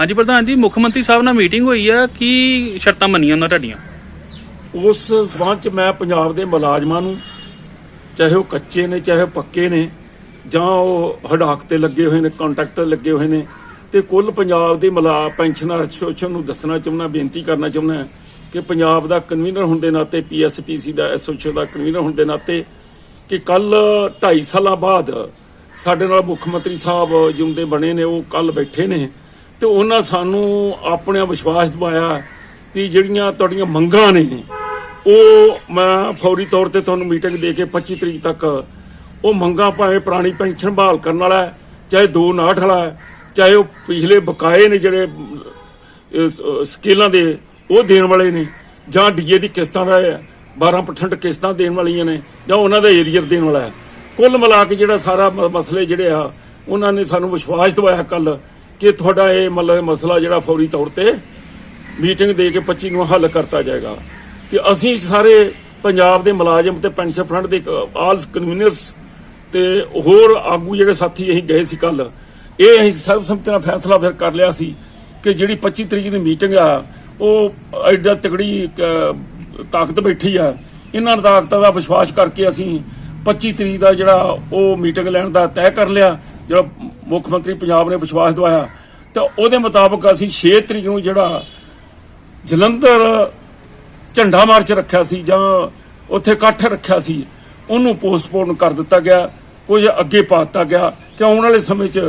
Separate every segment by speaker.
Speaker 1: ਹਾਂਜੀ ਪ੍ਰਧਾਨ ਜੀ, ਮੁੱਖ ਮੰਤਰੀ ਸਾਹਿਬ ਨਾਲ ਮੀਟਿੰਗ ਹੋਈ ਆ, ਕੀ ਸ਼ਰਤਾਂ ਮੰਨੀਆਂ ਉਹਨਾਂ ਤੁਹਾਡੀਆਂ?
Speaker 2: ਉਸ ਸਬੰਧ ਚ ਮੈਂ ਪੰਜਾਬ ਦੇ ਮੁਲਾਜ਼ਮਾਂ ਨੂੰ, ਚਾਹੇ ਉਹ ਕੱਚੇ ਨੇ, ਚਾਹੇ ਉਹ ਪੱਕੇ ਨੇ, ਜਾਂ ਉਹ ਹੜਾਕ ਤੇ ਲੱਗੇ ਹੋਏ ਨੇ, ਕੰਟਰੈਕਟ ਲੱਗੇ ਹੋਏ ਨੇ, ਤੇ ਕੁੱਲ ਪੰਜਾਬ ਦੇ ਮਲਾ ਪੈਨਸ਼ਨਰ ਐਸੋਸੀਏਸ਼ਨ ਨੂੰ ਦੱਸਣਾ ਚਾਹੁੰਦਾ, ਬੇਨਤੀ ਕਰਨਾ ਚਾਹੁੰਦਾ ਕਿ ਪੰਜਾਬ ਦਾ ਕਨਵੀਨਰ ਹੋਣ ਦੇ ਨਾਤੇ ਪੀਐਸਪੀਸੀ ਦਾ ਐਸੋਸੀਏਸ਼ਨ ਦਾ ਕਨਵੀਨਰ ਹੋਣ ਦੇ ਨਾਤੇ, ਕਿ ਕੱਲ 2.5 ਸਾਲਾਂ ਬਾਅਦ ਸਾਡੇ ਨਾਲ ਮੁੱਖ ਮੰਤਰੀ ਸਾਹਿਬ ਜਿਉਂਦੇ ਬਣੇ ਨੇ, ਉਹ ਕੱਲ ਬੈਠੇ ਨੇ ਤੇ ਉਹਨਾਂ ਸਾਨੂੰ ਆਪਣੇ ਵਿਸ਼ਵਾਸ ਦਿਵਾਇਆ ਕਿ ਜਿਹੜੀਆਂ ਤੁਹਾਡੀਆਂ ਮੰਗਾਂ ਨੇ ਉਹ ਮੈਂ ਫੌਰੀ ਤੌਰ ਤੇ ਤੁਹਾਨੂੰ ਮੀਟਿੰਗ ਦੇ ਕੇ 25 ਤਰੀਕ ਤੱਕ ਉਹ ਮੰਗਾਂ ਭਾਵੇਂ ਪੁਰਾਣੀ ਪੈਨਸ਼ਨ ਬਹਾਲ ਕਰਨ ਵਾਲਾ ਹੈ, ਚਾਹੇ 259 ਵਾਲਾ ਹੈ, ਚਾਹੇ ਉਹ ਪਿਛਲੇ ਬਕਾਏ ਨੇ ਜਿਹੜੇ ਸਕੇਲਾਂ ਦੇ ਉਹ ਦੇਣ ਵਾਲੇ ਨੇ ਜਾਂ ਡੀਏ ਦੀ ਕਿਸ਼ਤਾਂ ਦਾ ਹੈ, 12% ਕਿਸ਼ਤਾਂ ਦੇਣ ਵਾਲੀਆਂ ਨੇ ਜਾਂ ਉਹਨਾਂ ਦਾ ਏਰੀਅਰ ਦੇਣ ਵਾਲਾ ਹੈ। ਕੁੱਲ ਮਿਲਾ ਕੇ ਜਿਹੜਾ ਸਾਰਾ ਮ- ਮਸਲੇ ਜਿਹੜੇ ਆ ਉਹਨਾਂ ਨੇ ਸਾਨੂੰ ਵਿਸ਼ਵਾਸ ਦਿਵਾਇਆ ਕੱਲ ਕਿ ਤੁਹਾਡਾ ਇਹ ਮਤਲਬ ਮਸਲਾ ਜਿਹੜਾ ਫੌਰੀ ਤੌਰ ਤੇ ਮੀਟਿੰਗ ਦੇ ਕੇ 25 ਨੂੰ ਹੱਲ ਕਰਤਾ ਜਾਏਗਾ। ਤੇ ਅਸੀਂ ਸਾਰੇ ਪੰਜਾਬ ਦੇ ਮੁਲਾਜ਼ਮ ਤੇ ਪੈਨਸ਼ਨ ਫਰੰਟ ਦੇ ਆਲ ਕਨਵੀਨਰਸ ਤੇ ਹੋਰ ਆਗੂ ਜਿਹੜੇ ਸਾਥੀ ਅਸੀਂ ਗਏ ਸੀ ਕੱਲ ਇਹ ਅਸੀਂ ਸਰਬਸੰਮਤੀ ਨਾਲ ਫੈਸਲਾ ਫਿਰ ਕਰ ਲਿਆ ਸੀ ਕਿ ਜਿਹੜੀ 25 ਤਰੀਕ ਦੀ ਮੀਟਿੰਗ ਆ, ਉਹ ਐਡਾ ਤਗੜੀ ਤਾਕਤ ਬੈਠੀ ਆ। ਇਹਨਾਂ ਤਾਕਤਾਂ ਦਾ ਵਿਸ਼ਵਾਸ ਕਰਕੇ ਅਸੀਂ 25 ਤਰੀਕ ਦਾ ਜਿਹੜਾ ਉਹ ਮੀਟਿੰਗ ਲੈਣ ਦਾ ਤੈਅ ਕਰ ਲਿਆ, ਜਿਹੜਾ ਮੁੱਖ ਮੰਤਰੀ ਪੰਜਾਬ ਨੇ ਵਿਸ਼ਵਾਸ ਦਵਾਇਆ। ਤਾਂ ਉਹਦੇ ਮੁਤਾਬਕ ਅਸੀਂ 6 ਤਰੀਕ ਨੂੰ ਜਿਹੜਾ ਜਲੰਧਰ ਝੰਡਾ ਮਾਰਚ ਰੱਖਿਆ ਸੀ ਜਾਂ ਉੱਥੇ ਇਕੱਠ ਰੱਖਿਆ ਸੀ, ਉਹਨੂੰ ਪੋਸਟਪੋਨ ਕਰ ਦਿੱਤਾ ਗਿਆ, ਕੁਝ ਅੱਗੇ ਪਾ ਦਿੱਤਾ ਗਿਆ। ਕਿ ਆਉਣ ਵਾਲੇ ਸਮੇਂ 'ਚ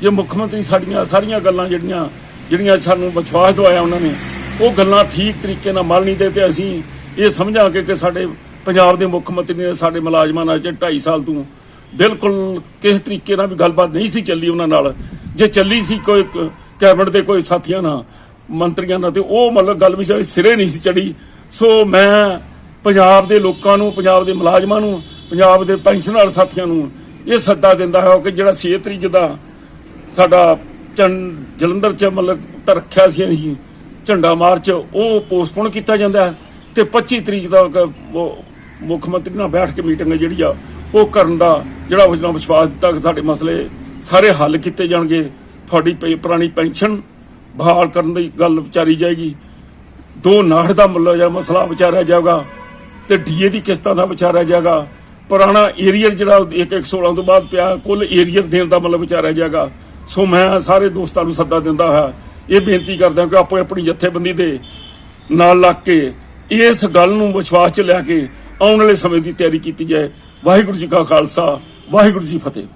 Speaker 2: ਜੇ ਮੁੱਖ ਮੰਤਰੀ ਸਾਡੀਆਂ ਸਾਰੀਆਂ ਗੱਲਾਂ ਜਿਹੜੀਆਂ ਜਿਹੜੀਆਂ ਸਾਨੂੰ ਵਿਸ਼ਵਾਸ ਦਵਾਇਆ ਉਹਨਾਂ ਨੇ, ਉਹ ਗੱਲਾਂ ਠੀਕ ਤਰੀਕੇ ਨਾਲ ਮਲ ਨਹੀਂ ਦੇ ਤੇ ਅਸੀਂ ਇਹ ਸਮਝਾਂਗੇ ਕਿ ਸਾਡੇ ਪੰਜਾਬ ਦੇ ਮੁੱਖ ਮੰਤਰੀ ਨੇ ਸਾਡੇ ਮੁਲਾਜ਼ਮਾਂ ਨਾਲ ਜੇ 2.5 ਸਾਲ ਤੋਂ ਬਿਲਕੁਲ ਕਿਸੇ ਤਰੀਕੇ ਨਾਲ ਵੀ ਗੱਲਬਾਤ ਨਹੀਂ ਸੀ ਚੱਲੀ ਉਹਨਾਂ ਨਾਲ। ਜੇ ਚੱਲੀ ਸੀ ਕੋਈ ਕ- ਕੈਬਨਿਟ ਦੇ ਕੋਈ ਸਾਥੀਆਂ ਨਾਲ, ਮੰਤਰੀਆਂ ਨਾਲ, ਤੇ ਉਹ ਮਤਲਬ ਗੱਲ ਵੀ ਸਾਡੀ ਸਿਰੇ ਨਹੀਂ ਸੀ ਚੜੀ ਸੋ ਮੈਂ ਪੰਜਾਬ ਦੇ ਲੋਕਾਂ ਨੂੰ, ਪੰਜਾਬ ਦੇ ਮੁਲਾਜ਼ਮਾਂ ਨੂੰ, ਪੰਜਾਬ ਦੇ ਪੈਨਸ਼ਨਰ ਸਾਥੀਆਂ ਨੂੰ ਇਹ ਸੱਦਾ ਦਿੰਦਾ ਹਾਂ ਕਿ ਜਿਹੜਾ 6 ਤਰੀਕ ਦਾ ਸਾਡਾ ਝੰ- ਜਲੰਧਰ ਚ ਮਤਲਬ ਤਾਂ ਰੱਖਿਆ ਸੀ ਅਸੀਂ, ਝੰਡਾ ਮਾਰਚ, ਉਹ ਪੋਸਟਪੋਨ ਕੀਤਾ ਜਾਂਦਾ ਹੈ। ਤੇ 25 ਤਰੀਕ ਦਾ ਮੁੱਖ ਮੰਤਰੀ ਨਾਲ ਬੈਠ ਕੇ ਮੀਟਿੰਗ ਜਿਹੜੀ ਆ ਉਹ ਕਰਨ ਦਾ ਜਿਹੜਾ ਉਹਨਾਂ ਵਿਸ਼ਵਾਸ ਦਿੱਤਾ ਕਿ ਸਾਡੇ ਮਸਲੇ ਸਾਰੇ ਹੱਲ ਕੀਤੇ ਜਾਣਗੇ, ਤੁਹਾਡੀ ਪਈ- ਪੁਰਾਣੀ ਪੈਨਸ਼ਨ ਬਹਾਲ ਕਰਨ ਦੀ ਗੱਲ ਵਿਚਾਰੀ ਜਾਏਗੀ। ਦੋ ਨਾੜ ਦਾ ਮੁੱਲ ਜਾਂ ਮਸਲਾ ਵਿਚਾਰਿਆ ਜਾਊਗਾ ਤੇ ਡੀਏ ਦੀ ਕਿਸ਼ਤਾਂ ਦਾ ਵਿਚਾਰਿਆ ਜਾਏਗਾ। ਪੁਰਾਣਾ ਏਰੀਅਰ ਜਿਹੜਾ 1116 ਤੋਂ ਬਾਅਦ ਪਿਆ, ਕੁੱਲ ਏਰੀਅਰ ਦੇਣ ਦਾ ਮਤਲਬ ਵਿਚਾਰਿਆ ਜਾਏਗਾ। ਸੋ ਮੈਂ ਸਾਰੇ ਦੋਸਤਾਂ ਨੂੰ ਸੱਦਾ ਦਿੰਦਾ ਹਾਂ, ਇਹ ਬੇਨਤੀ ਕਰਦਾ ਕਿ ਆਪੋ ਆਪਣੀ ਜਥੇਬੰਦੀ ਦੇ ਨਾਲ ਲੱਗ ਕੇ ਇਸ ਗੱਲ ਨੂੰ ਵਿਸ਼ਵਾਸ 'ਚ ਲੈ ਕੇ ਆਉਣ ਵਾਲੇ ਸਮੇਂ ਦੀ ਤਿਆਰੀ ਕੀਤੀ ਜਾਏ। ਵਾਹਿਗੁਰੂ ਜੀ ਕਾ ਖਾਲਸਾ ਵਾਹਿਗੁਰੂ ਜੀ ਫਤਿਹ।